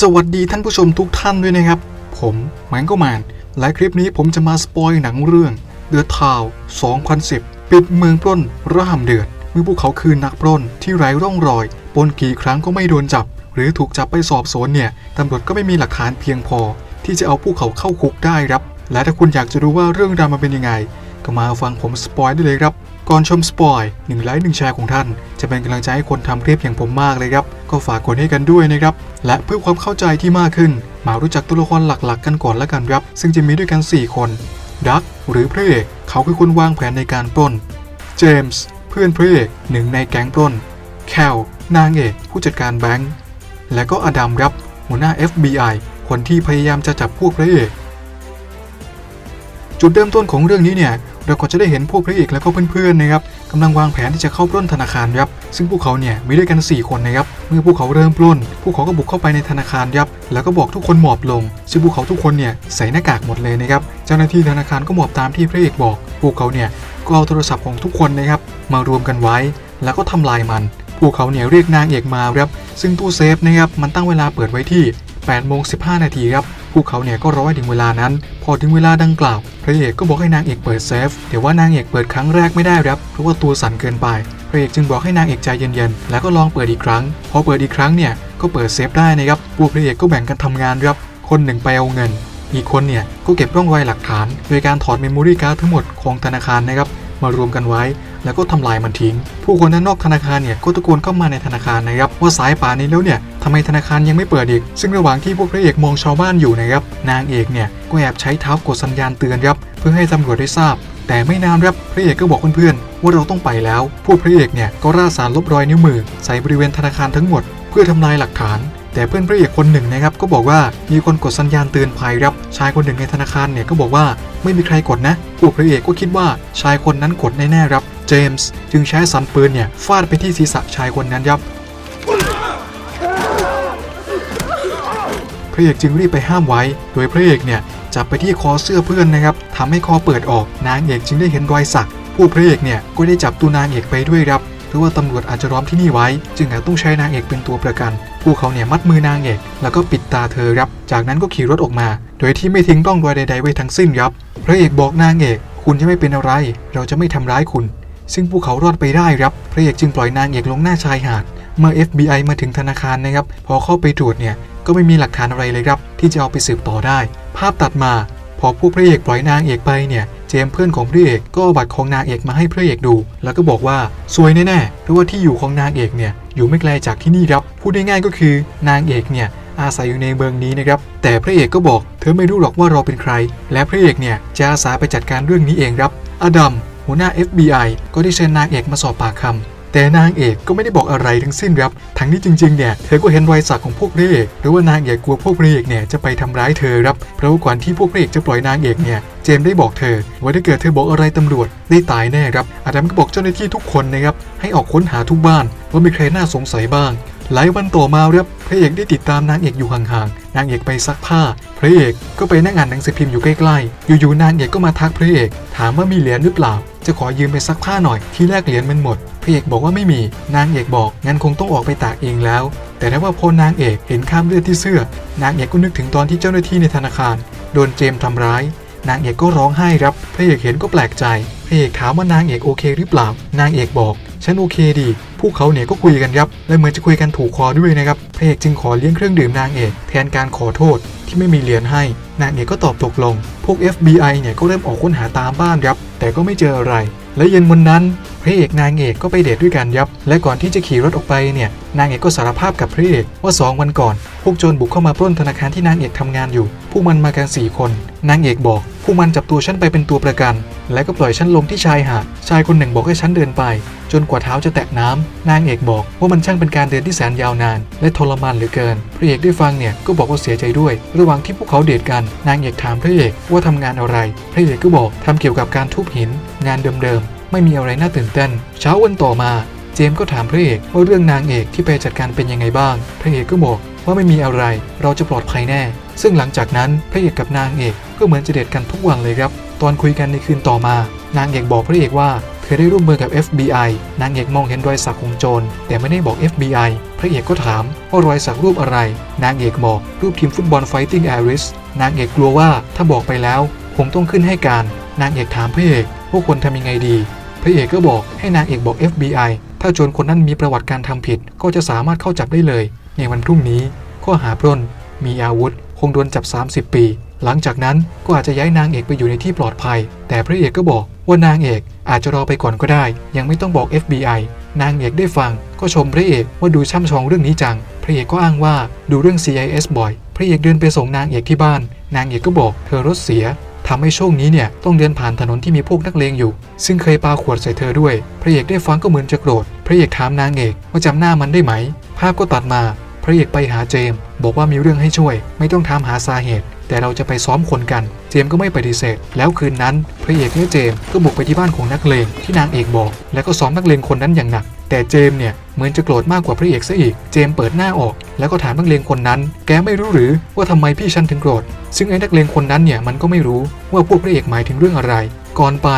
สวัสดีท่านผู้ชมทุกท่านด้วยนะครับ ผมแมงก็แมนและคลิปนี้ผมจะมาสปอยหนังเรื่อง The Town 2010 ปิดเมืองปล้นระห่ำเดือด เมื่อพวกเขาคือนักปล้นที่ไร้ร่องรอยปล้นกี่ครั้งก็ไม่โดนจับ หรือถูกจับไปสอบสวนเนี่ยตำรวจก็ไม่มีหลักฐานเพียงพอ ที่จะเอาพวกเขาเข้าคุกได้ครับ และถ้าคุณอยากจะรู้ว่าเรื่องราวมันเป็นยังไง ก็มาฟังผมสปอยได้เลยครับ ก่อนชมสปอยหนึ่งไลค์หนึ่งแชร์ของท่าน จะเป็นกำลังใจให้คนทำคลิปอย่างผมมากเลยครับ ก็ฝากกดให้กันด้วยนะครับ และเพื่อความเข้าใจที่มากขึ้น มารู้จักตัวละครหลักๆ กันก่อนละกันครับ ซึ่งจะมีด้วยกัน 4 คนดักหรือพระเอกเขาคือคนวางแผนในการปล้น เจมส์เพื่อนพระเอกหนึ่งในแก๊งปล้น แคลนางเอกผู้จัดการแบงค์และก็อดัมครับหัวหน้า FBI คนที่พยายามจะจับพวกพระเอก จุดเริ่มต้นของเรื่องนี้เนี่ยเราก็จะได้เห็นพวกพระเอกและก็เพื่อนๆนะครับกำลังวางแผนที่จะเข้าปล้นธนาคารครับซึ่งพวกเขาเนี่ยมีด้วยกัน 4 คนนะครับเมื่อพวกเขาเริ่มปล้น พวกเขาก็บุกเข้าไปในธนาคารครับแล้วก็บอกทุกคนหมอบลง ซึ่งพวกเขาทุกคนเนี่ยใส่หน้ากากหมดเลยนะครับเจ้าหน้าที่ธนาคารก็หมอบตามที่พระเอกบอก พวกเขาเนี่ยก็เอาโทรศัพท์ของทุกคนนะครับมารวมกันไว้ แล้วก็ทำลายมัน พวกเขาเนี่ยเรียกนางเอกมาครับซึ่งตู้เซฟนะครับมันตั้งเวลาเปิดไว้ที่8โมง15 นาทีครับ พวกเขาเนี่ยก็รอให้ถึงเวลานั้น พอถึงเวลาดังกล่าว พระเอกก็บอกให้นางเอกเปิดเซฟแต่ว่านางเอกเปิดครั้งแรกไม่ได้ครับเพราะว่าตัวสั่นเกินไปพระเอกจึงบอกให้นางเอกใจเย็นๆ แล้วก็ลองเปิดอีกครั้ง พอเปิดอีกครั้งเนี่ยก็เปิดเซฟได้นะครับพวกพระเอกก็แบ่งกันทำงานครับ คนหนึ่งไปเอาเงิน อีกคนเนี่ยก็เก็บร่องรอยหลักฐาน โดยการถอดเมมโมรี่การ์ดทั้งหมดของธนาคารนะครับมารวมกันไว้ แล้วก็ทำลายมันทิ้ง ผู้คนด้านนอกธนาคารเนี่ยก็ตะโกนเข้ามาในธนาคารนะครับว่าสายป่านนี้แล้วเนี่ยทำไมธนาคารยังไม่เปิดอีก ซึ่งระหว่างที่พวกพระเอกมองชาวบ้านอยู่นะครับนางเอกเนี่ยก็แอบใช้เท้ากดสัญญาณเตือนครับเพื่อให้ตำรวจได้ทราบ แต่ไม่นานครับพระเอกก็บอกเพื่อนๆว่าเราต้องไปแล้วพวกพระเอกเนี่ยก็ราสารลบรอยนิ้วมือ ใส่บริเวณธนาคารทั้งหมด เพื่อทำลายหลักฐานแต่เพื่อนพระเอกคนหนึ่งนะครับก็บอกว่ามีคนกดสัญญาณเตือนภัยครับชายคนหนึ่งในธนาคารเนี่ยก็บอกว่าไม่มีใครกดนะพวกพระเอกก็คิดว่าชายคนนั้นกดแน่ๆครับ เจมส์จึงใช้สันปืนเนี่ยฟาดไปที่ศีรษะชายคนนั้นครับพระเอกจึงรีบไปห้ามไว้ โดยพระเอกเนี่ยจับไปที่คอเสื้อเพื่อนนะครับทำให้คอเปิดออก นางเอกจึงได้เห็นรอยสัก ผู้พระเอกเนี่ยก็ได้จับตัวนางเอกไปด้วยครับเพราะว่าตำรวจอาจจะล้อมที่นี่ไว้ จึงอาจต้องใช้นางเอกเป็นตัวประกัน ผู้เขาเนี่ยมัดมือนางเอก แล้วก็ปิดตาเธอครับ จากนั้นก็ขี่รถออกมา โดยที่ไม่ทิ้งร่องรอยใดๆไว้ทั้งสิ้นครับ พระเอกบอกนางเอก คุณจะไม่เป็นอะไร เราจะไม่ทำร้ายคุณ ซึ่งพวกเขารอดไปได้ครับ พระเอกจึงปล่อยนางเอกลงหน้าชายหาด เมื่อ FBI มาถึงธนาคารนะครับ พอเข้าไปตรวจเนี่ย ก็ไม่มีหลักฐานอะไรเลยครับ ที่จะเอาไปสืบต่อได้ ภาพตัดมา พอพวกพระเอกปล่อยนางเอกไปเนี่ย เจมเพื่อนของพระเอกก็เอาบัตรของนางเอกมาให้พระเอกดู แล้วก็บอกว่าซวยแน่ๆ เพราะว่าที่อยู่ของนางเอกเนี่ย อยู่ไม่ไกลจากที่นี่ครับ พูดง่ายๆก็คือนางเอกเนี่ยอาศัยอยู่ในเมืองนี้นะครับ แต่พระเอกก็บอก เธอไม่รู้หรอกว่าเราเป็นใคร และพระเอกเนี่ยจะอาสาไปจัดการเรื่องนี้เองครับ อดัม หัวหน้า FBI ก็ได้เชิญนางเอกมาสอบปากคำแต่นางเอกก็ไม่ได้บอกอะไรทั้งสิ้นครับ ทั้งนี้จริงๆเนี่ยเธอก็เห็นรอยสักของพวกพรเอกหรือว่านางเอกกลัวพวกพรเอกเนี่ยจะไปทำร้ายเธอครับเพราะว่าก่อนที่พวกพรเอกจะปล่อยนางเอกเนี่ยเจมได้บอกเธอ ว่าถ้าเกิดเธอบอกอะไรตำรวจได้ตายแน่ครับอาดัมก็บอกเจ้าหน้าที่ทุกคนนะครับให้ออกค้นหาทุกบ้านว่ามีใครน่าสงสัยบ้าง หลายวันต่อมาครับพระเอกได้ติดตามนางเอกอยู่ห่างๆ นางเอกไปซักผ้า พระเอกก็ไปนั่งอ่านหนังสือพิมพ์อยู่ใกล้ๆ อยู่ๆนางเอกก็มาทักพระเอก ถามว่ามีเหรียญหรือเปล่า จะขอยืมไปซักผ้าหน่อย ที่แรกเหรียญมันหมด พระเอกบอกว่าไม่มี นางเอกบอกงั้นคงต้องออกไปตากเองแล้ว แต่ถ้าว่าพอนางเอกเห็นข้ามเลือดที่เสื้อ นางเอกก็นึกถึงตอนที่เจ้าหน้าที่ในธนาคาร โดนเจมทำร้าย นางเอกก็ร้องไห้ครับ พระเอกเห็นก็แปลกใจ พระเอกถามว่านางเอกโอเคหรือเปล่า นางเอกบอก ฉันโอเคดี พวกเขาเนี่ยก็คุยกันครับและเหมือนจะคุยกันถูกคอด้วยนะครับพระเอกจึงขอเลี้ยงเครื่องดื่มนางเอกแทนการขอโทษที่ไม่มีเหรียญให้ นางเอกก็ตอบตกลง พวก FBI เนี่ยก็เริ่มออกค้นหาตามบ้านครับแต่ก็ไม่เจออะไร และเย็นวันนั้น ระเอกนางเอกก็ไปเดทด้วยกันยับ และก่อนที่จะขี่รถออกไปเนี่ยนางเอกก็สารภาพกับพระเอกว่า 2 วันก่อน พวกโจรบุกเข้ามาปล้นธนาคารที่นางเอกทำงานอยู่ พวกมันมากัน 4 คน นางเอกบอก พวกมันจับตัวฉันไปเป็นตัวประกัน และก็ปล่อยฉันลงที่ชายหาด ชายคนหนึ่งบอกให้ฉันเดินไป จนกว่าเท้าจะแตะน้ำนางเอกบอกว่ามันช่างเป็นการเดินที่แสนยาวนาน และทรมานเหลือเกิน พระเอกได้ฟังเนี่ยก็บอกว่าเสียใจด้วย ระหว่างที่พวกเขาเดทกัน นางเอกถามพระเอกว่าทำงานอะไร พระเอกก็บอกทำเกี่ยวกับการทุบหิน งานเดิมๆ ไม่มีอะไรน่าตื่นเต้น เช้าวันต่อมา เจมส์ก็ถามพระเอกว่าเรื่องนางเอกที่ไปจัดการเป็นยังไงบ้าง พระเอกก็บอกว่าไม่มีอะไร เราจะปลอดภัยแน่ ซึ่งหลังจากนั้นพระเอกกับนางเอกก็เหมือนจะเดทกันทุกวันเลยครับ ตอนคุยกันในคืนต่อมา นางเอกบอกพระเอกว่าเธเคยได้ร่วมมือกับ FBI นางเอกมองเห็นรอยสักของโจร แต่ไม่ได้บอก FBI พระเอกก็ถามว่ารอยสักรูปอะไร นางเอกบอกรูปทีมฟุตบอล Fighting iris นางเอกกลัวว่าถ้าบอกไปแล้วคงต้องขึ้นให้การ นางเอกถามพระเอกว่าควรทำยังไงดี ระเอกก็บอกให้นางเอกบอก FBI ถ้าโจรคนนั้นมีประวัติการทำผิด ก็จะสามารถเข้าจับได้เลย ในวันพรุ่งนี้ ข้อหาปล้น มีอาวุธ คงโดนจับ 30 ปี หลังจากนั้นก็อาจจะย้ายนางเอกไปอยู่ในที่ปลอดภัย แต่พระเอกก็บอกว่านางเอกอาจจะรอไปก่อนก็ได้ ยังไม่ต้องบอก FBI นางเอกได้ฟัง ก็ชมพระเอกว่าดูช่ำชองเรื่องนี้จัง พระเอกก็อ้างว่าดูเรื่อง CIS บ่อย พระเอกเดินไปส่งนางเอกที่บ้าน นางเอกก็บอกเธอรถเสีย ทำให้ช่วงนี้เนี่ยต้องเดินผ่านถนนที่มีพวกนักเลงอยู่ ซึ่งเคยปาขวดใส่เธอด้วย พระเอกได้ฟังก็เหมือนจะโกรธ พระเอกถามนางเอกว่าจำหน้ามันได้ไหม ภาพก็ตัดมา พระเอกไปหาเจมส์บอกว่ามีเรื่องให้ช่วย ไม่ต้องถามหาสาเหตุ แต่เราจะไปซ้อมคนกัน เจมส์ก็ไม่ปฏิเสธ แล้วคืนนั้น พระเอกและเจมส์ก็บุกไปที่บ้านของนักเลงที่นางเอกบอก แล้วก็ซ้อมนักเลงคนนั้นอย่างหนัก แต่เจมเนี่ยเหมือนจะโกรธมากกว่าพระเอกซะอีก เจมเปิดหน้าออก แล้วก็ถามนักเลงคนนั้น แกไม่รู้หรือว่าทำไมพี่ฉันถึงโกรธ ซึ่งไอ้นักเลงคนนั้นเนี่ยมันก็ไม่รู้ว่าพวกพระเอกหมายถึงเรื่องอะไร ก่อนไป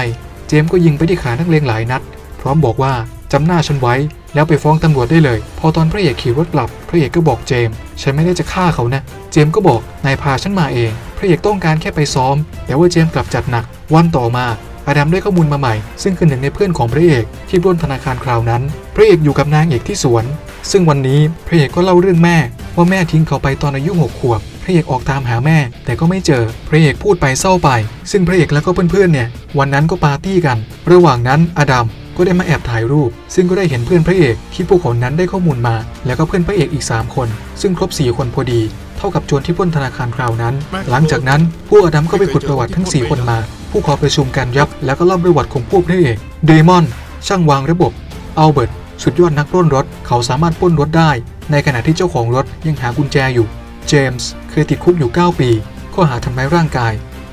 เจมก็ยิงไปที่ขานักเลงหลายนัด พร้อมบอกว่าจำหน้าฉันไว้ แล้วไปฟ้องตำรวจได้เลย พอตอนพระเอกขี่รถกลับ พระเอกก็บอกเจม ฉันไม่ได้จะฆ่าเขานะ เจมก็บอกนายพาฉันมาเอง พระเอกต้องการแค่ไปซ้อม แต่ว่าเจมกลับจัดหนัก วันต่อมา อดัมได้ข้อมูลมาใหม่ ซึ่งคือหนึ่งในเพื่อนของพระเอกที่ปล้นธนาคารคราวนั้น พระเอกอยู่กับนางเอกที่สวน ซึ่งวันนี้พระเอกก็เล่าเรื่องแม่ ว่าแม่ทิ้งเขาไปตอนอายุหกขวบพระเอกออกตามหาแม่ แต่ก็ไม่เจอ พระเอกพูดไปเศร้าไป ซึ่งพระเอกแล้วก็เพื่อนๆเนี่ยวันนั้นก็ปาร์ตี้กัน ระหว่างนั้นอดัมก็ได้มาแอบถ่ายรูป ซึ่งก็ได้เห็นเพื่อนพระเอกที่พวกเขานั้นได้ข้อมูลมา แล้วก็เพื่อนพระเอกอีก 3 คน ซึ่งครบ 4 คนพอดี เท่ากับโจรที่ปล้นธนาคารคราวนั้น หลังจากนั้นพวกอดัมก็ไปขุดประวัติทั้ง 4 คนมา ผู้ขอประชุมกันยับ แล้วก็เล่าประวัติของพวกพระเอกเดมอน ช่างวางระบบอัลเบิร์ตสุดยอดนักปล้นรถ เขาสามารถปล้นรถได้ ในขณะที่เจ้าของรถยังหากุญแจอยู่ เจมส์เคยติดคุกอยู่ 9 ปี ข้อหาทำร้ายร่างกาย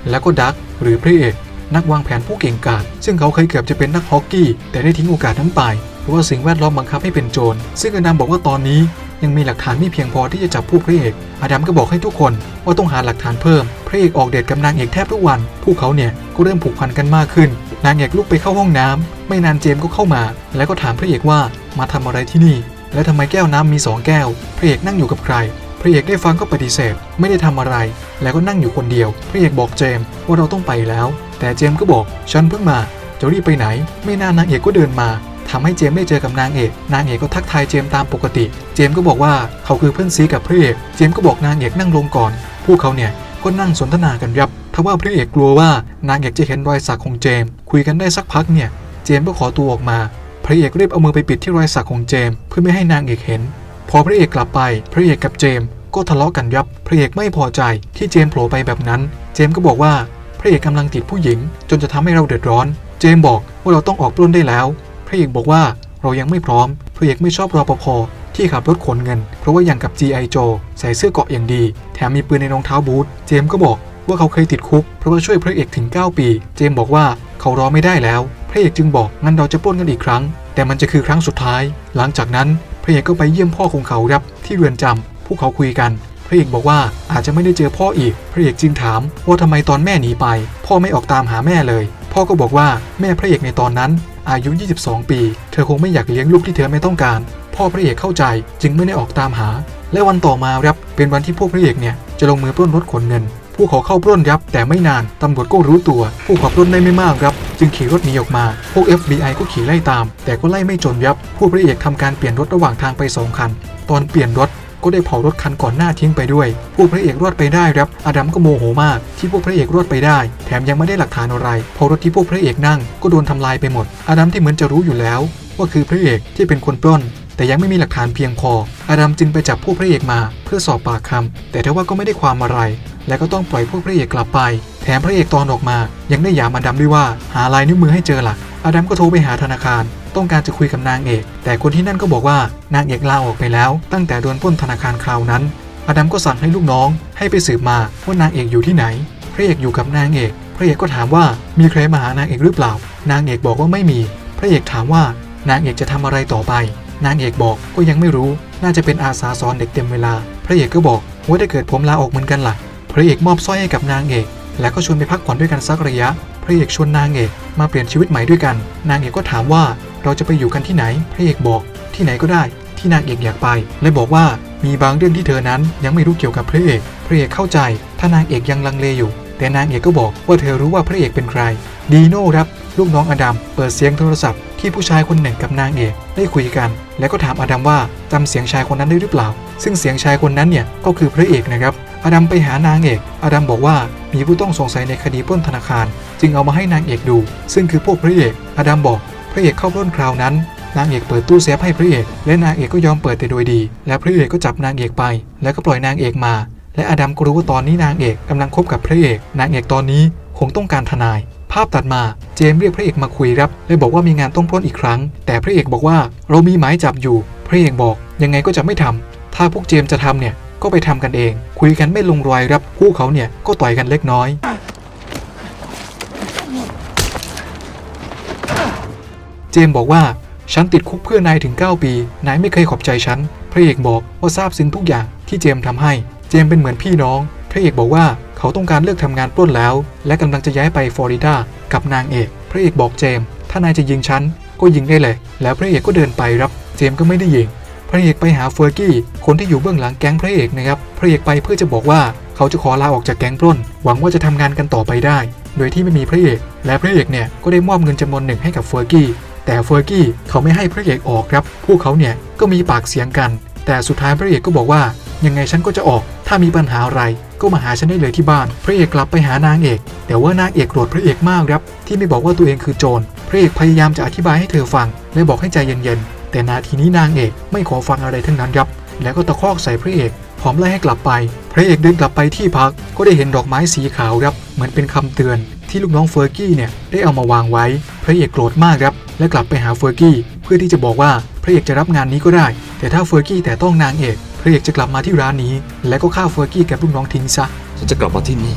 แล้วก็ดักหรือพระเอกนักวางแผนผู้เก่งกาจซึ่งเขาเคยเกือบจะเป็นนักฮอกกี้ แต่ได้ทิ้งโอกาสนั้นไป เพราะว่าสิ่งแวดล้อมบังคับให้เป็นโจร ซึ่งอดัมบอกว่าตอนนี้ยังมีหลักฐานไม่เพียงพอที่จะจับพวกพระเอก อดัมก็บอกให้ทุกคนว่าต้องหาหลักฐานเพิ่ม พระเอกออกเดทกับนางเอกแทบทุกวัน พวกเขาเนี่ยก็เริ่มผูกพันกันมากขึ้น นางเอกลุกไปเข้าห้องน้ำไม่นานเจมส์ก็เข้ามา แล้วก็ถามพระเอกว่ามาทำอะไรที่นี่ และทำไมแก้วน้ำมีสองแก้ว พระเอกนั่งอยู่กับใคร พระเอกได้ฟังก็ปฏิเสธ ไม่ได้ทำอะไร แล้วก็นั่งอยู่คนเดียว พระเอกบอกเจมส์ว่าเราต้องไปแล้ว แต่เจมส์ก็บอกฉันเพิ่งมาจะรีบไปไหน ไม่นานนางเอกก็เดินมา ทำให้เจมส์ได้เจอกับนางเอก นางเอกก็ทักทายเจมส์ตามปกติ เจมส์ก็บอกว่าเขาคือเพื่อนซีกับพระเอก เจมส์ก็บอกนางเอกนั่งลงก่อน พวกเขาเนี่ยก็นั่งสนทนากันยับทว่าพระเอกกลัวว่านางเอกจะเห็นรอยสักของเจมส์คุยกันได้สักพักเนี่ย เจมส์ก็ขอตัวออกมา พระเอกรีบเอามือไปปิดที่รอยสักของเจมส์เพื่อไม่ให้นางเอกเห็น พอพระเอกกลับไป พระเอกกับเจมส์ก็ทะเลาะกันยับ พระเอกไม่พอใจที่เจมส์โผล่ไปแบบนั้น เจมส์ก็บอกว่าพระเอกกำลังติดผู้หญิง จนจะทำให้เราเดือดร้อน เจมบอกว่าเราต้องออกปล้นได้แล้ว พระเอกบอกว่าเรายังไม่พร้อม พระเอกไม่ชอบรอปภที่ขับรถขนเงิน เพราะว่าอย่างกับ G.I. Joe ใส่เสื้อเกาะอย่างดี แถมมีปืนในรองเท้าบูท เจมก็บอกว่าเขาเคยติดคุก เพราะว่าช่วยพระเอกถึง 9 ปี เจมบอกว่าเขารอไม่ได้แล้ว พระเอกจึงบอกงั้นเราจะปล้นกันอีกครั้ง แต่มันจะคือครั้งสุดท้าย หลังจากนั้นพระเอกก็ไปเยี่ยมพ่อของเขาครับที่เรือนจำพวกเขาคุยกัน พระเอกบอกว่าอาจจะไม่ได้เจอพ่ออีก พระเอกจึงถามว่าทำไมตอนแม่หนีไป พ่อไม่ออกตามหาแม่เลย พ่อก็บอกว่าแม่พระเอกในตอนนั้น อายุ 22 ปี เธอคงไม่อยากเลี้ยงลูกที่เธอไม่ต้องการ พ่อพระเอกเข้าใจจึงไม่ได้ออกตามหา และวันต่อมาครับเป็นวันที่พวกพระเอกเนี่ยจะลงมือปล้นรถขนเงิน ผู้เขาเข้าปล้นยับแต่ไม่นานตำรวจก็รู้ตัว ผู้ขาปล้นได้ไม่มากครับ จึงขี่รถหนีออกมา พวก FBI ก็ขี่ไล่ตาม แต่ก็ไล่ไม่จนยับผู้พระเอกทำการเปลี่ยนรถระหว่างทางไปสองคันตอนเปลี่ยนรถ ก็ได้เผารถคันก่อนหน้าทิ้งไปด้วยผู้พระเอกรอดไปได้ครับ อดัมก็โมโหมากที่พวกพระเอกรอดไปได้ แถมยังไม่ได้หลักฐานอะไรพราะรถที่พวกพระเอกนั่งก็โดนทำลายไปหมด อดัมที่เหมือนจะรู้อยู่แล้ว ว่าคือพระเอกที่เป็นคนปล้น แต่ยังไม่มีหลักฐานเพียงพออาดัมจึงไปจับพวกพระเอกมาเพื่อสอบปากคำแต่ทว่าก็ไม่ได้ความอะไร และก็ต้องปล่อยพวกพระเอกกลับไป แถมพระเอกตอนออกมา ยังได้หยามอาดัมด้วยว่า หาลายนิ้วมือให้เจอหลักอาดัมก็โทรไปหาธนาคาร ต้องการจะคุยกับนางเอก แต่คนที่นั่นก็บอกว่านางเอกลาออกไปแล้ว ตั้งแต่โดนปล้นธนาคารคราวนั้น อดัมก็สั่งให้ลูกน้อง ให้ไปสืบมาว่านางเอกอยู่ที่ไหน พระเอกอยู่กับนางเอก พระเอกก็ถามว่ามีใครมาหานางเอกหรือเปล่า นางเอกบอกว่าไม่มี พระเอกถามว่านางเอกจะทำอะไรต่อไป นางเอกบอกก็ยังไม่รู้ น่าจะเป็นอาสาสอนเด็กเต็มเวลา พระเอกก็บอกว่าถ้าเกิดผมลาออกเหมือนกันล่ะ พระเอกมอบสร้อยให้กับนางเอก แล้วก็ชวนไปพักผ่อนด้วยกันสักระยะ พระเอกชวนนางเอกมาเปลี่ยนชีวิตใหม่ด้วยกัน นางเอกก็ถามว่า เราจะไปอยู่กันที่ไหนพระเอกบอก ที่ไหนก็ได้ ที่นางเอกอยากไป และบอกว่ามีบางเรื่องที่เธอนั้นยังไม่รู้เกี่ยวกับพระเอกพระเอกเข้าใจ ถ้านางเอกยังลังเลอยู่ แต่นางเอกก็บอกว่าเธอรู้ว่าพระเอกเป็นใคร ดีโน่ครับลูกน้องอดัมเปิดเสียงโทรศัพท์ที่ผู้ชายคนหนึ่งกับนางเอกได้คุยกัน แล้วก็ถามอดัมว่าจำเสียงชายคนนั้นได้หรือเปล่า ซึ่งเสียงชายคนนั้นเนี่ยก็คือพระเอกนะครับอดัมไปหานางเอกอดัมบอกว่ามีผู้ต้องสงสัยในคดีปล้นธนาคาร จึงเอามาให้นางเอกดู ซึ่งคือพวกพระเอกอดัมบอก ระเอกเข้าปล้นคราวนั้น นางเอกเปิดตู้เซฟให้พระเอก และนางเอกก็ยอมเปิดแต่โดยดี และพระเอกก็จับนางเอกไป แล้วก็ปล่อยนางเอกมา และอดัมก็รู้ว่าตอนนี้นางเอกกำลังคบกับพระเอก นางเอกตอนนี้คงต้องการทนาย ภาพตัดมาเจมส์เรียกพระเอกมาคุยครับและบอกว่ามีงานต้องปล้นอีกครั้ง แต่พระเอกบอกว่าเรามีหมายจับอยู่ พระเอกบอกยังไงก็จะไม่ทำถ้าพวกเจมส์จะทำเนี่ยก็ไปทำกันเอง คุยกันไม่ลงรอยรับคู่เขาเนี่ยก็ต่อยกันเล็กน้อย เจมบอกว่าฉันติดคุกเพื่อนายถึง 9 ปี นายไม่เคยขอบใจฉัน พระเอกบอกว่าซาบซึ้งทุกอย่างที่เจมส์ทำให้ เจมเป็นเหมือนพี่น้อง พระเอกบอกว่าเขาต้องการเลิกทำงานปล้นแล้ว และกำลังจะย้ายไปฟลอริดากับนางเอก พระเอกบอกเจม ถ้านายจะยิงฉันก็ยิงได้เลย แล้วพระเอกก็เดินไปรับ เจมก็ไม่ได้ยิง พระเอกไปหาเฟอร์กี้ คนที่อยู่เบื้องหลังแก๊งพระเอกนะครับ พระเอกไปเพื่อจะบอกว่าเขาจะขอลาออกจากแก๊งปล้น หวังว่าจะทำงานกันต่อไปได้ โดยที่ไม่มีพระเอก และพระเอกเนี่ยก็ได้มอบเงินจำนวนหนึ่งให้กับเฟอร์กี้ แต่เฟอร์กี้เขาไม่ให้พระเอกออกครับ พวกเขาเนี่ยก็มีปากเสียงกัน แต่สุดท้ายพระเอกก็บอกว่า ยังไงฉันก็จะออก ถ้ามีปัญหาอะไรก็มาหาฉันได้เลยที่บ้าน พระเอกกลับไปหานางเอก แต่ว่านางเอกโกรธพระเอกมากครับ ที่ไม่บอกว่าตัวเองคือโจร พระเอกพยายามจะอธิบายให้เธอฟัง และบอกให้ใจเย็นๆ แต่นาทีนี้นางเอกไม่ขอฟังอะไรทั้งนั้นครับ แล้วก็ตะคอกใส่พระเอกพร้อมไล่ให้กลับไป พระเอกเดินกลับไปที่พักก็ได้เห็นดอกไม้สีขาวครับเหมือนเป็นคำเตือนที่ลูกน้องเฟอร์กี้เนี่ยได้เอามาวางไว้ พระเอกโกรธมากครับและกลับไปหาเฟอร์กี้เพื่อที่จะบอกว่าพระเอกจะรับงานนี้ก็ได้ แต่ถ้าเฟอร์กี้แต่ต้องนางเอกพระเอกจะกลับมาที่ร้านนี้ และก็ฆ่าเฟอร์กี้กับลูกน้องทิ้งซะฉันจะกลับมาที่นี่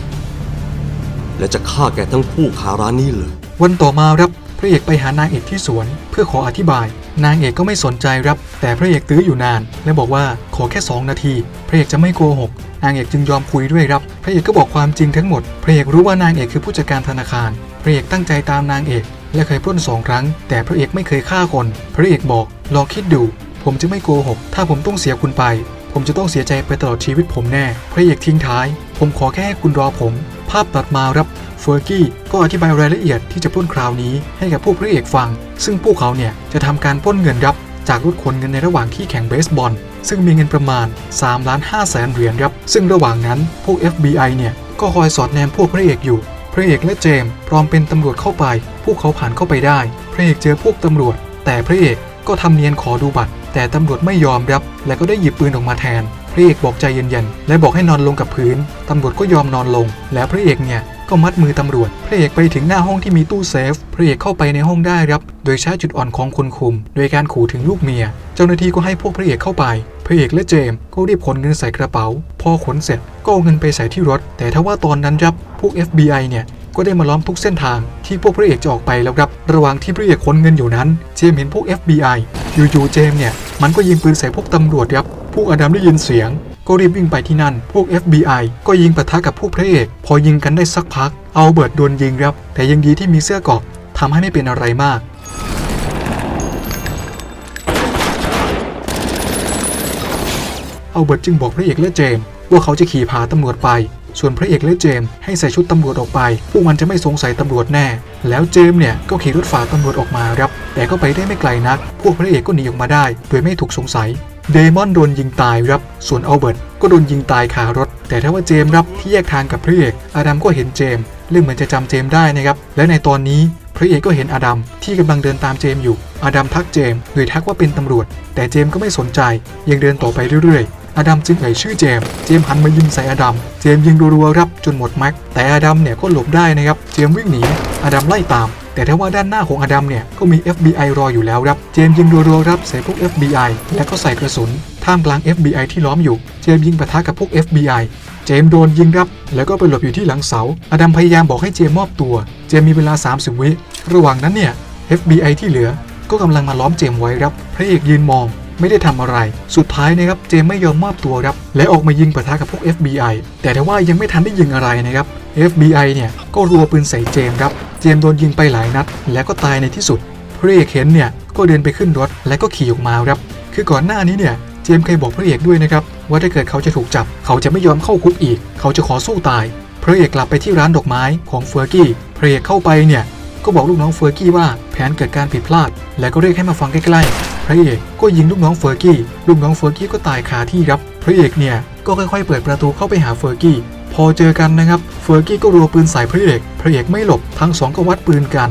และจะฆ่าแกทั้งคู่คาร้านนี้เลย วันต่อมาครับ พระเอกไปหานางเอกที่สวน เพื่อขออธิบาย นางเอกก็ไม่สนใจรับ แต่พระเอกตื้ออยู่นาน และบอกว่าขอแค่ 2 นาที พระเอกจะไม่โกหก นางเอกจึงยอมคุยด้วยครับ พระเอกก็บอกความจริงทั้งหมด พระเอกรู้ว่านางเอกคือผู้จัดการธนาคาร พระเอกตั้งใจตามนางเอก และเคยปล้นสองครั้ง แต่พระเอกไม่เคยฆ่าคน พระเอกบอกลองคิดดู ผมจะไม่โกหก ถ้าผมต้องเสียคุณไป ผมจะต้องเสียใจไปตลอดชีวิตผมแน่ พระเอกทิ้งท้าย ผมขอแค่ให้คุณรอผม ภาพตัดมาครับเฟอร์กี้ก็อธิบายรายละเอียดที่จะปล้นคราวนี้ให้กับพวกพระเอกฟัง ซึ่งพวกเขาเนี่ยจะทำการปล้นเงินรับจากรถขนเงินในระหว่างที่แข่งเบสบอล ซึ่งมีเงินประมาณ3ล้าน5แสนเหรียญครับ ซึ่งระหว่างนั้นพวก FBI เนี่ยก็คอยสอดแนมพวกพระเอกอยู่ พระเอกและเจมส์พร้อมเป็นตำรวจเข้าไป พวกเขาผ่านเข้าไปได้ พระเอกเจอพวกตำรวจ แต่พระเอกก็ทำเนียนขอดูบัตร แต่ตำรวจไม่ยอมรับ และก็ได้หยิบปืนออกมาแทน ระเอกบอกใจเย็นๆ และบอกให้นอนลงกับพื้น ตำรวจก็ยอมนอนลง และพระเอกเนี่ยก็มัดมือตำรวจ พระเอกไปถึงหน้าห้องที่มีตู้เซฟ พระเอกเข้าไปในห้องได้ครับ โดยใช้จุดอ่อนของคนคุม โดยการขู่ถึงลูกเมีย เจ้าหน้าที่ก็ให้พวกพระเอกเข้าไป พระเอกและเจมส์ก็รีบขนเงินใส่กระเป๋า พอขนเสร็จก็เอาเงินไปใส่ที่รถ แต่ถ้าว่าตอนนั้นครับ พวก FBI เนี่ยก็ได้มาล้อมทุกเส้นทางที่พวกพระเอกจะออกไปแล้วครับ ระหว่างที่พระเอกขนเงินอยู่นั้น เจมส์เห็นพวก FBI อยู่ๆเจมส์เนี่ยมันก็ยิงปืนใส่พวกตำรวจครับ วกอดัมได้ยินเสียง ก็รีบวิ่งไปที่นั่น พวก FBI ก็ยิงปะทะกับพวกพระเอก พอยิงกันได้สักพัก เอาเบิร์ดโดนยิงครับ แต่ยังดีที่มีเสื้อเกราะทำให้ไม่เป็นอะไรมากเอาเบิร์ตจึงบอกพระเอกและเจมส์ว่าเขาจะขี่พาตำรวจไป ส่วนพระเอกและเจมส์ให้ใส่ชุดตำรวจออกไป พวกมันจะไม่สงสัยตำรวจแน่ แล้วเจมส์เนี่ยก็ขี่รถฝ่าตำรวจออกมาครับ แต่ก็ไปได้ไม่ไกลนัก พวกพระเอกก็หนีออกมาได้ โดยไม่ถูกสงสัย เดมอนโดนยิงตายครับ ส่วนอัลเบิร์ตก็โดนยิงตายคารถ แต่ถ้าว่าเจมส์รับที่แยกทางกับพระเอก อาดัมก็เห็นเจมส์เรื่องเหมือนจะจำเจมส์ได้นะครับ และในตอนนี้พระเอกก็เห็นอาดัมที่กำลังเดินตามเจมส์อยู่ อาดัมทักเจมส์โดยทักว่าเป็นตำรวจ แต่เจมส์ก็ไม่สนใจ ยังเดินต่อไปเรื่อยๆอดัมจึงเอ่ยชื่อเจมส์เจมส์หันมายิงใส่อดัม เจมส์ยิงรัวๆรับจนหมดแม็ก แต่อดัมเนี่ยก็หลบได้นะครับ เจมส์วิ่งหนีอดัมไล่ตาม แต่ถ้าว่าด้านหน้าของอดัมเนี่ยก็มี FBI รออยู่แล้วครับเจมยิงรัวๆรับใส่พวก FBI และก็ใส่กระสุนท่ามกลาง FBI ที่ล้อมอยู่ เจมยิงปะทะกับพวก FBI เจมโดนยิงรับ แล้วก็ไปหลบอยู่ที่หลังเสา อดัมพยายามบอกให้เจมมอบตัว เจมมีเวลา 30 วิระหว่างนั้นเนี่ย FBI ที่เหลือ ก็กำลังมาล้อมเจมไว้ครับพระเอกยืนมองไม่ได้ทำอะไร สุดท้ายนะครับ เจมไม่ยอมมอบตัวครับ และออกมายิงปะทะกับพวก FBI แต่ถ้าว่ายังไม่ทันได้ยิงอะไรนะครับ FBI เนี่ยก็รัวปืนใส่เจมครับ เจมโดนยิงไปหลายนัด แล้วก็ตายในที่สุดพระเอกเห็นเนี่ยก็เดินไปขึ้นรถและก็ขี่ออกมาครับคือก่อนหน้านี้เนี่ยเจมเคยบอกพระเอกด้วยนะครับว่าถ้าเกิดเขาจะถูกจับ เขาจะไม่ยอมเข้าคุกอีก เขาจะขอสู้ตายพระเอกกลับไปที่ร้านดอกไม้ของเฟอร์กี้พระเอกเข้าไปเนี่ยก็บอกลูกน้องเฟอร์กี้ว่าแผนเกิดการผิดพลาด แล้วก็เรียกให้มาฟังใกล้ๆ พระเอกก็ยิงลูกน้องเฟอร์กี้ ลูกน้องเฟอร์กี้ก็ตายคาที่ครับ พระเอกเนี่ยก็ค่อยๆ เปิดประตูเข้าไปหาเฟอร์กี้ อเจอกันนะครับ เฟอร์กี้ก็รัวปืนใส่พระเอก พระเอกไม่หลบ ทั้งสองก็วัดปืนกัน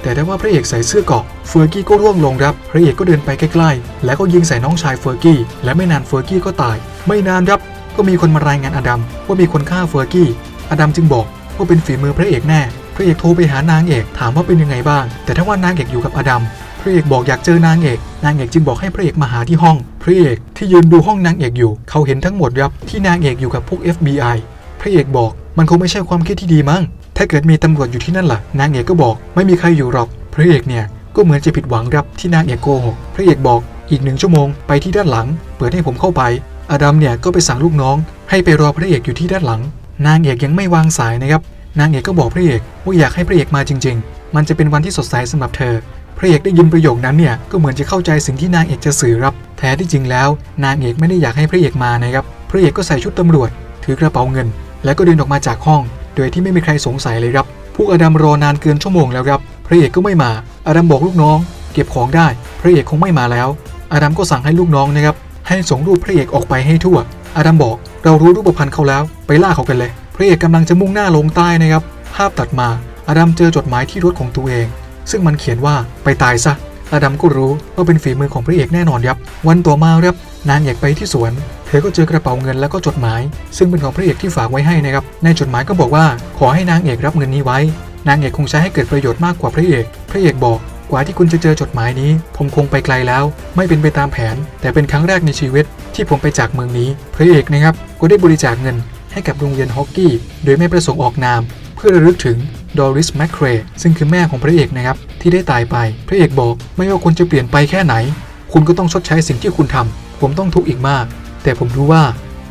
แต่ได้ว่าพระเอกใส่เสื้อเกราะ เฟอร์กี้ก็ร่วงลงครับ พระเอกก็เดินไปใกล้ๆ แล้วก็ยิงใส่น้องชายเฟอร์กี้ และไม่นานเฟอร์กี้ก็ตาย ไม่นานครับ ก็มีคนมารายงานอดัมว่ามีคนฆ่าเฟอร์กี้ อดัมจึงบอกว่าเป็นฝีมือพระเอกแน่ พระเอกโทรไปหานางเอกถามว่าเป็นยังไงบ้าง แต่ถ้าว่านางเอกอยู่กับอดัมพ ระเอกบอกอยากเจอนางเอก นางเอกจึงบอกให้พระเอกมาหาที่ห้อง พระเอกที่ยืนดูห้องนางเอกอยู่ เขาเห็นทั้งหมดครับที่นางเอกอยู่กับพวก FBI พระเอกบอกมันคงไม่ใช่ความคิดที่ดีมั้ง ถ้าเกิดมีตำรวจอยู่ที่นั่นล่ะ นางเอกก็บอกไม่มีใครอยู่หรอก พระเอกเนี่ยก็เหมือนจะผิดหวังครับที่นางเอกโกหก พระเอกบอกอีกหนึ่งชั่วโมงไปที่ด้านหลัง เปิดให้ผมเข้าไป อดัมเนี่ยก็ไปสั่งลูกน้อง ให้ไปรอพระเอกอยู่ที่ด้านหลัง นางเอกยังไม่วางสายนะครับ นางเอกก็บอกพระเอกว่าอยากให้พระเอกมาจริง ๆ มันจะเป็นวันที่สดใสสำหรับเธอ พระเอกได้ยินประโยคนั้นเนี่ยก็เหมือนจะเข้าใจสิ่งที่นางเอกจะสื่อรับ แท้ที่จริงแล้ว นางเอกไม่ได้อยากให้พระเอกมานะครับพระเอกก็ใส่ชุดตำรวจ ถือกระเป๋าเงิน แล้วก็เดินออกมาจากห้อง โดยที่ไม่มีใครสงสัยเลยครับพวกอดัมรอนานเกินชั่วโมงแล้วครับพระเอกก็ไม่มา อดัมบอกลูกน้อง เก็บของได้ พระเอกคงไม่มาแล้ว อดัมก็สั่งให้ลูกน้องนะครับให้ส่งรูปพระเอกออกไปให้ทั่ว อดัมบอกเรารู้รูปพรรณเขาแล้ว ไปล่าเขากันเลย พระเอกกำลังจะมุ่งหน้าลงใต้นะครับ ภาพตัดมา อดัมเจอจดหมายที่รถของตัวเอง ซึ่งมันเขียนว่าไปตายซะอดัมก็รู้ว่าเป็นฝีมือของพระเอกแน่นอนครับ วันต่อมาครับนางเอกไปที่สวน เธอก็เจอกระเป๋าเงินแล้วก็จดหมาย ซึ่งเป็นของพระเอกที่ฝากไว้ให้นะครับ ในจดหมายก็บอกว่าขอให้นางเอกรับเงินนี้ไว้ นางเอกคงใช้ให้เกิดประโยชน์มากกว่าพระเอก พระเอกบอกกว่าที่คุณจะเจอจดหมายนี้ ผมคงไปไกลแล้ว ไม่เป็นไปตามแผน แต่เป็นครั้งแรกในชีวิต ที่ผมไปจากเมืองนี้ พระเอกนะครับก็ได้บริจาคเงิน ให้กับโรงเรียนฮอกกี้ โดยไม่ประสงค์ออกนาม เพื่อระลึกถึง ดอริสแมคเครซึ่งคือแม่ของพระเอกนะครับ ที่ได้ตายไป พระเอกบอก ไม่ว่าคุณจะเปลี่ยนไปแค่ไหน คุณก็ต้องชดใช้สิ่งที่คุณทำผมต้องทุกข์อีกมาก แต่ผมรู้ว่า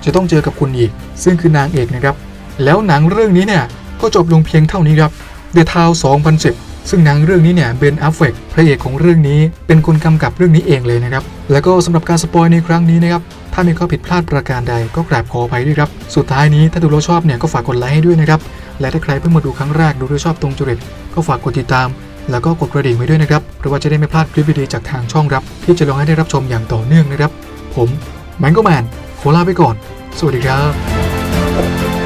จะต้องเจอกับคุณอีก ซึ่งคือนางเอกนะครับ แล้วหนังเรื่องนี้เนี่ยก็จบลงเพียงเท่านี้ครับ The Town 2010 ซึ่งหนังเรื่องนี้เนี่ยเบนอัฟเฟกพระเอกของเรื่องนี้ เป็นคนกำกับเรื่องนี้เองเลยนะครับ แล้วก็สำหรับการสปอยในครั้งนี้นะครับ ถ้ามีข้อผิดพลาดประการใดก็กราบขออภัยด้วยครับ สุดท้ายนี้ถ้าดูแล้วชอบเนี่ยก็ฝากกดไลค์ให้ด้วยนะครับ และถ้าใครเพิ่งมาดูครั้งแรกดูด้วยชอบตรงจริต ก็ฝากกดติดตาม แล้วก็กดกระดิ่งไว้ด้วยนะครับเพราะว่าจะได้ไม่พลาดคลิปดีๆจากทางช่องรับ ที่จะลงให้ได้รับชมอย่างต่อเนื่องนะครับ ผมแมงโกแมนขอลาไปก่อน สวัสดีครับ